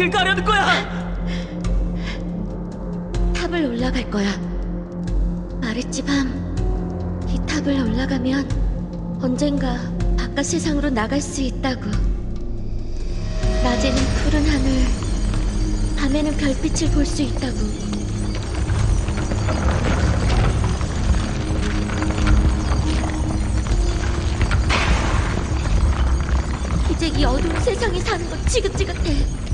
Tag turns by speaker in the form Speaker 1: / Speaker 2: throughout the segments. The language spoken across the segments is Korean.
Speaker 1: 어딜 가려는 거야?
Speaker 2: 탑을 올라갈 거야. 말했지 밤. 이 탑을 올라가면 언젠가 바깥 세상으로 나갈 수 있다고. 낮에는 푸른 하늘, 밤에는 별빛을 볼 수 있다고. 이제 이 어두운 세상에 사는 거 지긋지긋해.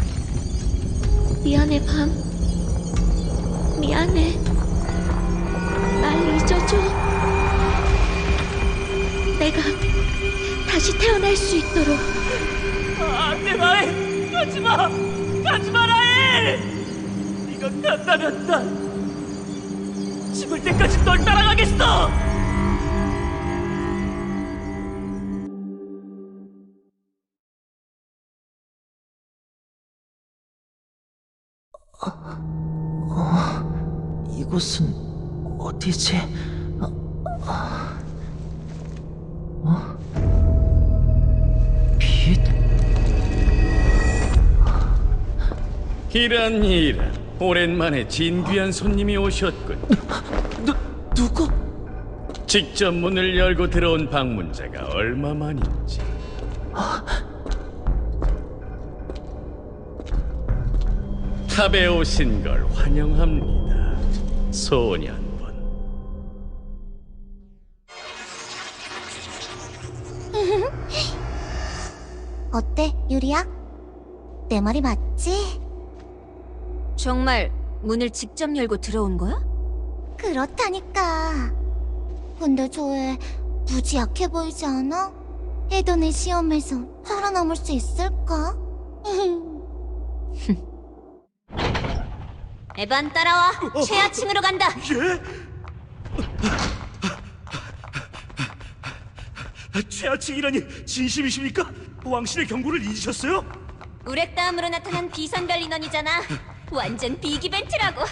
Speaker 2: 미안해 밤. 미안해. 날 잊어줘. 내가 다시 태어날 수 있도록.
Speaker 1: 아, 안돼 라엘 가지 마 가지 마 라엘 네가 간다면 난 죽을 때까지 널 따라가겠어. 이곳은 어디지? 어? 빛?
Speaker 3: 이란 이란 오랜만에 진귀한 손님이 오셨군
Speaker 1: 누 누구?
Speaker 3: 직접 문을 열고 들어온 방문자가 얼마만인지 탑에 오신 걸 환영합니다 소년분
Speaker 4: 어때, 유리야? 내 말이 맞지?
Speaker 2: 정말 문을 직접 열고 들어온 거야?
Speaker 4: 그렇다니까. 근데 저애 무지 약해 보이지 않아? 해돈의 시험에서 살아남을 수 있을까?
Speaker 2: 에반 따라와. 최하층으로 간다.
Speaker 5: 최하층이라니 진심이십니까? 왕실의 경고를 잊으셨어요?
Speaker 2: 우렉 다음으로 나타난 비선별 인원이잖아. 완전 빅 이벤트라고.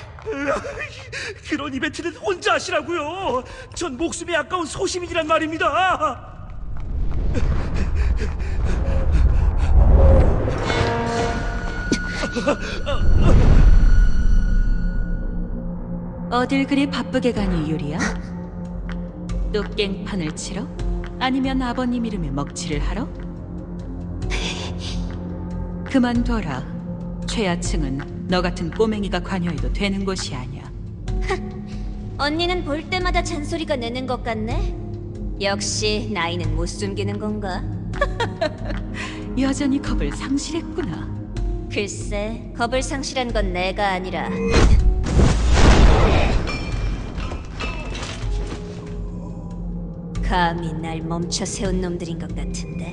Speaker 5: 그런 이벤트는 혼자 하시라고요. 전 목숨이 아까운 소시민이란 말입니다.
Speaker 6: 어딜 그리 바쁘게 가니 유리야? 또 깽판을 치러? 아니면 아버님 이름에 먹칠을 하러? 그만둬라. 최하층은 너 같은 꼬맹이가 관여해도 되는 곳이 아니야.
Speaker 2: 언니는 볼 때마다 잔소리가 내는 것 같네. 역시 나이는 못 숨기는 건가?
Speaker 6: 여전히 겁을 상실했구나.
Speaker 2: 글쎄, 겁을 상실한 건 내가 아니라 감히 날 멈춰 세운 놈들인 것 같은데.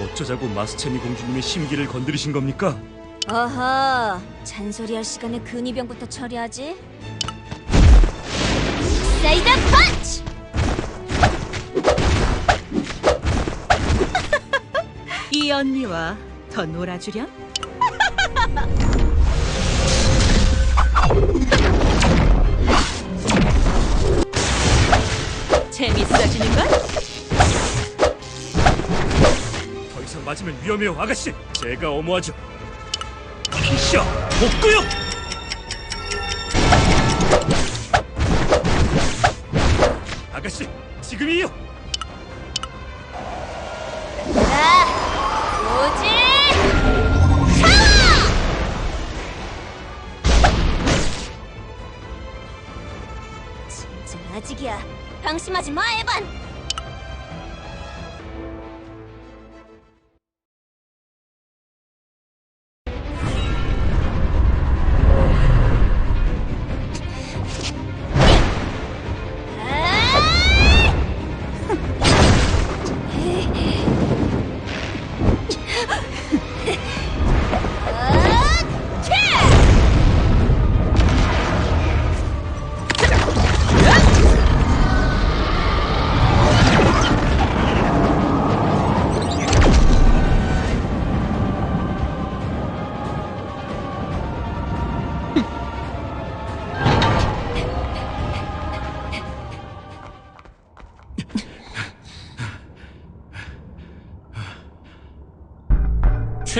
Speaker 5: 어쩌자고 마스체미 공주님의 심기를 건드리신 겁니까?
Speaker 2: 어허, 잔소리할 시간에 근위병부터 처리하지. 사이드 펀치!
Speaker 6: 이 언니와 더 놀아주렴? 재밌어지는 걸?
Speaker 5: 더 이상 맞으면 위험해요, 아가씨. 제가 엄호하죠. 피셔, 복구요. 아가씨, 지금이요.
Speaker 2: 자, 오지! 샤워! 진짜 아직이야. 방심하지 마, 에반!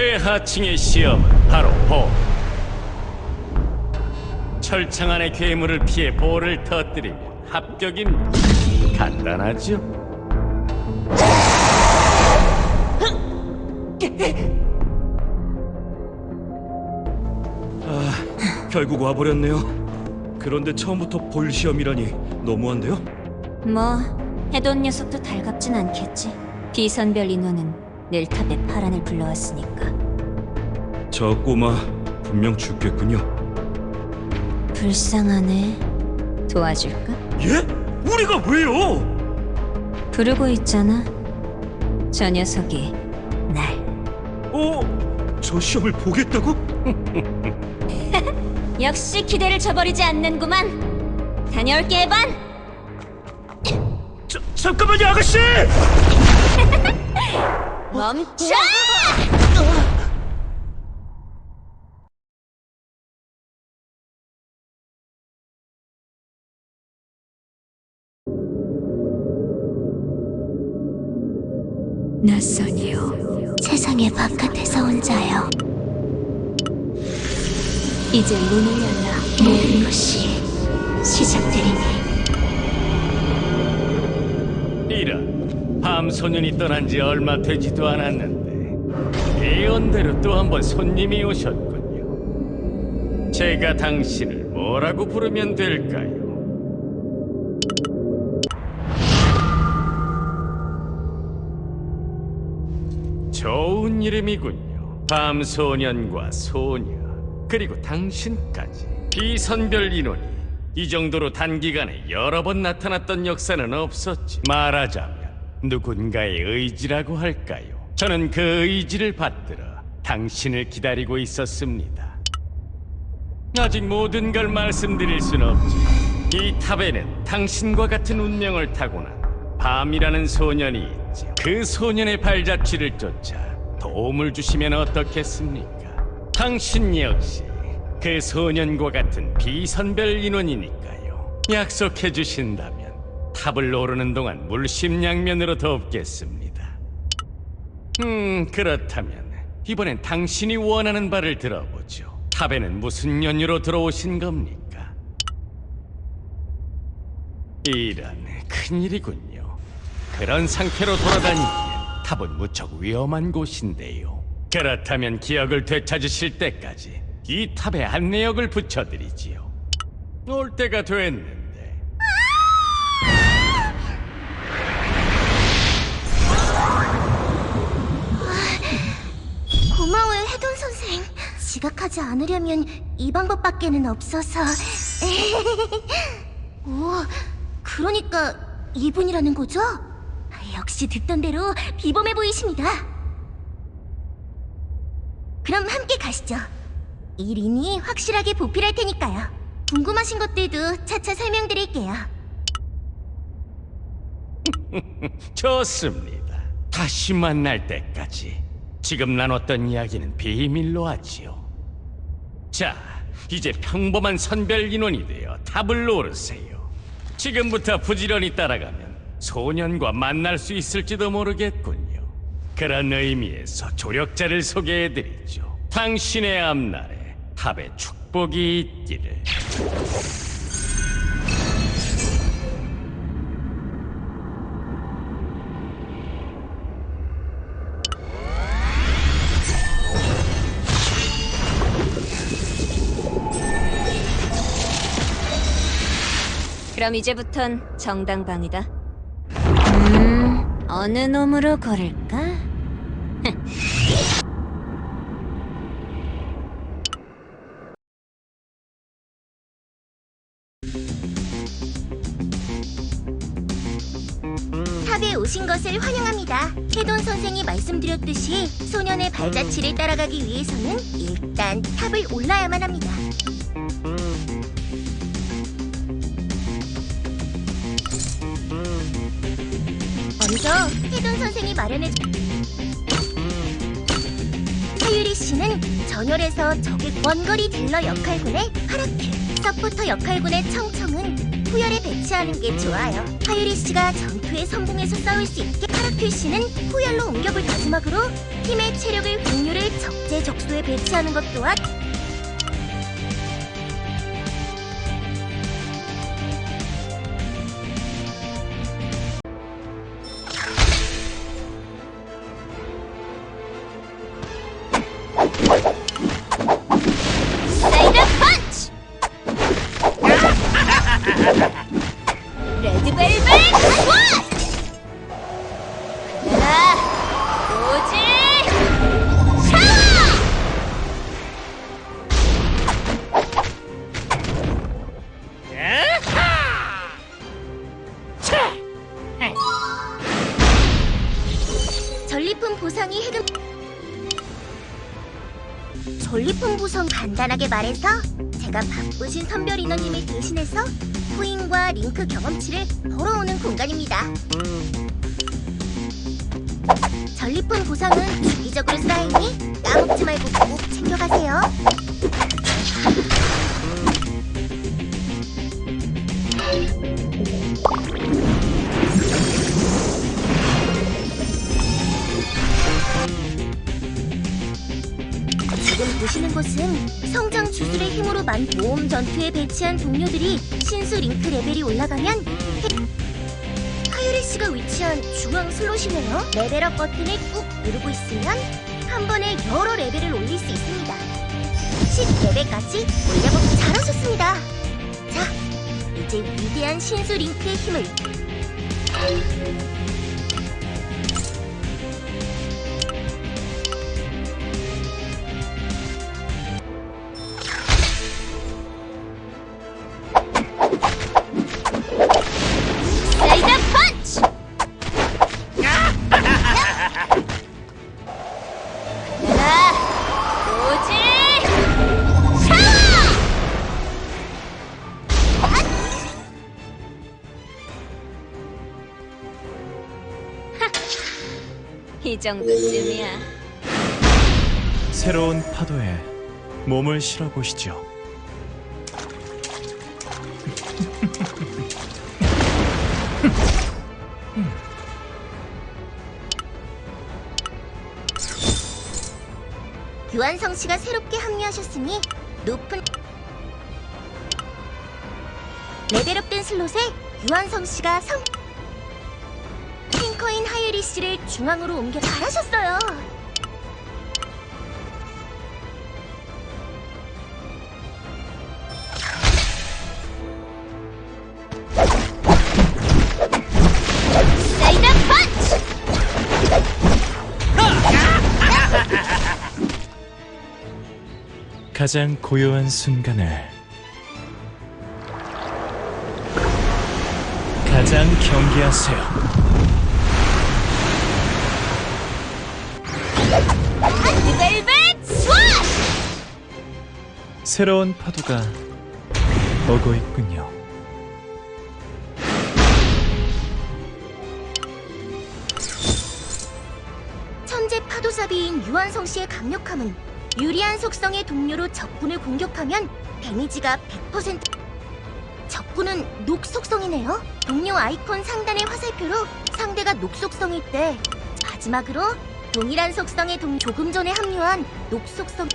Speaker 3: 최하층의 시험은 바로 보. 철창 안의 괴물을 피해 볼을 터뜨리면 합격입니다. 간단하죠?
Speaker 5: 결국 와버렸네요. 그런데 처음부터 볼 시험이라니 너무한데요?
Speaker 2: 뭐 해돈 녀석도 달갑진 않겠지. 비선별 인원은 늘 탑에 파란을 불러왔으니까
Speaker 5: 저 꼬마 분명 죽겠군요.
Speaker 2: 불쌍하네. 도와줄까?
Speaker 5: 예? 우리가 왜요?
Speaker 2: 부르고 있잖아. 저 녀석이 날
Speaker 5: 어? 저 시험을 보겠다고?
Speaker 2: 역시 기대를 저버리지 않는구만. 다녀올게 반.
Speaker 5: 자, 잠깐만요 아가씨!
Speaker 2: 멈춰!
Speaker 6: 낯선이요.
Speaker 4: 세상의 바깥에서 온 자여.
Speaker 2: 이제 문을 열라.
Speaker 4: 모든 것이 시작되리니.
Speaker 3: 이런 밤 소년이 떠난 지 얼마 되지도 않았는데 예언대로 또 한 번 손님이 오셨군요. 제가 당신을 뭐라고 부르면 될까요? 좋은 이름이군요. 밤 소년과 소녀 그리고 당신까지 비선별 인원이 이 정도로 단기간에 여러 번 나타났던 역사는 없었지. 말하자면 누군가의 의지라고 할까요? 저는 그 의지를 받들어 당신을 기다리고 있었습니다. 아직 모든 걸 말씀드릴 순 없지. 이 탑에는 당신과 같은 운명을 타고난 밤이라는 소년이 있지. 그 소년의 발자취를 쫓아 도움을 주시면 어떻겠습니까? 당신 역시 그 소년과 같은 비선별 인원이니까요. 약속해 주신다면 탑을 오르는 동안 물심양면으로 돕겠습니다. 음, 그렇다면 이번엔 당신이 원하는 바를 들어보죠. 탑에는 무슨 연유로 들어오신 겁니까? 이런 큰일이군요. 그런 상태로 돌아다니기엔 탑은 무척 위험한 곳인데요. 그렇다면 기억을 되찾으실 때까지 이 탑에 안내역을 붙여드리지요. 올 때가 됐는데
Speaker 4: 고마워요, 해돈 선생. 지각하지 않으려면 이 방법밖에는 없어서. 오, 그러니까 이분이라는 거죠? 역시 듣던 대로 비범해 보이십니다. 그럼 함께 가시죠. 이 린이 확실하게 보필할 테니까요. 궁금하신 것들도 차차 설명드릴게요.
Speaker 3: 좋습니다. 다시 만날 때까지 지금 나눴던 이야기는 비밀로 하지요. 자, 이제 평범한 선별 인원이 되어 탑을 오르세요. 지금부터 부지런히 따라가면 소년과 만날 수 있을지도 모르겠군요. 그런 의미에서 조력자를 소개해드리죠. 당신의 앞날에 탑에 축복이 있기를.
Speaker 2: 그럼 이제부턴 정당방위다. 음, 어느 놈으로 걸을까?
Speaker 4: 탑에 오신 것을 환영합니다. 해돈 선생이 말씀드렸듯이 소년의 발자취를 따라가기 위해서는 일단 탑을 올라야만 합니다. 먼저 해돈 선생이 마련해 사유리 씨는 전열에서 적의 원거리 딜러 역할군의 하라큐, 서포터 역할군의 청청은 후열에 배치하는 게 좋아요. 하유리 씨가 전투에 성공해서 싸울 수 있게 카라큐 씨는 후열로 옮겨볼 마지막으로 팀의 체력을 공유를 적재적소에 배치하는 것 또한 해금 전리품 구성 간단하게 말해서 제가 바쁘신 선별 인원님을 대신해서 코인과 링크 경험치를 벌어오는 공간입니다. 전리품 보상은 주기적으로 쌓이니 까먹지 말고 꼭 챙겨가세요. 보시는 곳은 성장 주술의 힘으로 만 모험 전투에 배치한 동료들이 신수 링크 레벨이 올라가면 해- 하유리 씨가 위치한 중앙 슬롯이네요. 레벨업 버튼을 꾹 누르고 있으면 한 번에 여러 레벨을 올릴 수 있습니다. 10레벨까지 올려보기 잘하셨습니다. 자, 이제 위대한 신수 링크의 힘을
Speaker 2: 정도쯤이야.
Speaker 5: 새로운 파도에 몸을 실어 보시죠.
Speaker 4: 유한성 씨가 새롭게 합류하셨으니 높은 레벨업된 슬롯에 유한성 씨가 성 하유리 씨를 중앙으로 옮겨 잘하셨어요.
Speaker 5: 가장 고요한 순간을 가장 경계하세요. 새로운 파도가 오고 있군요.
Speaker 4: 천재 파도사비인 유한성 씨의 강력함은 유리한 속성의 동료로 적군을 공격하면 데미지가 100% 적군은 녹 속성이네요. 동료 아이콘 상단의 화살표로 상대가 녹 속성일 때 마지막으로 동일한 속성의 동 조금 전에 합류한 녹 속성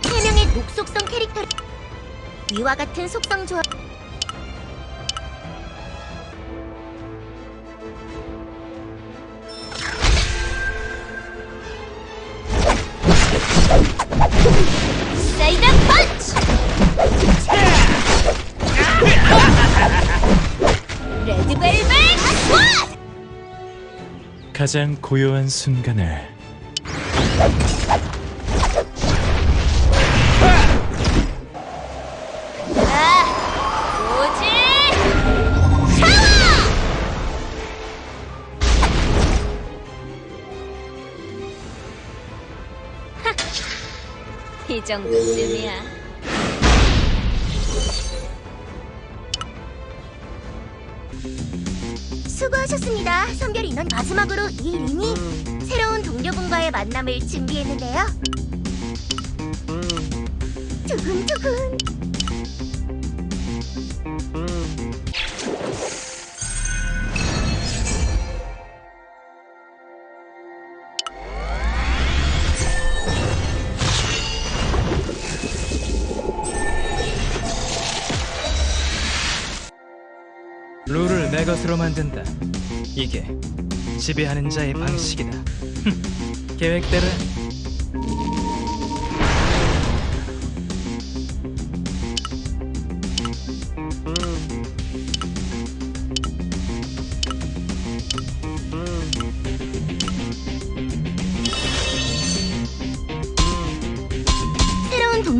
Speaker 4: 세 명의 녹 속성 캐릭터 이와 같은 속성 조합
Speaker 5: 가장 고요한 순간을!
Speaker 2: 이 정도쯤이야.
Speaker 4: 그렇습니다. 선별 인원 마지막으로 이 린이 음. 새로운 동료분과의 만남을 준비했는데요. 두근두근.
Speaker 7: 룰을 내 것으로 만든다. 이게 지배하는 자의 방식이다. 흠, 계획대로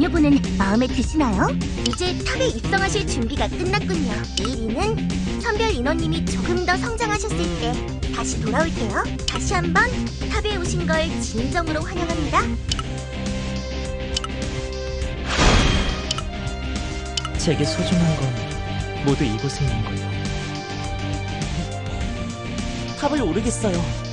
Speaker 4: 동료분은 마음에 드시나요? 이제 탑에 입성하실 준비가 끝났군요. 내일이는 선별 인원님이 조금 더 성장하셨을 때 다시 돌아올 테요. 다시 한번 탑에 오신 걸 진정으로 환영합니다.
Speaker 1: 제게 소중한 건 모두 이곳에 있는 걸요. 탑을 오르겠어요.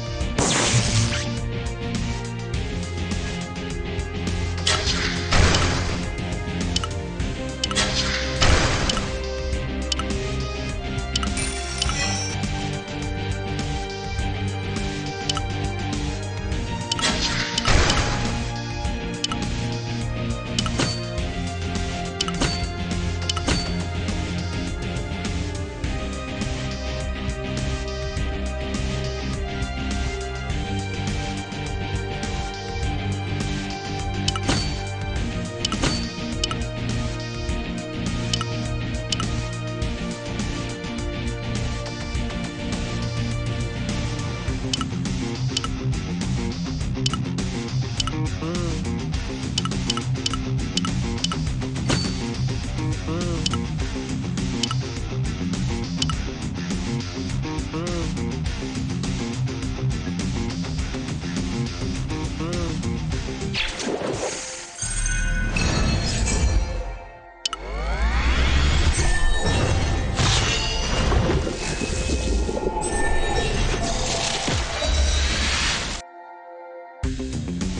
Speaker 1: Thank you.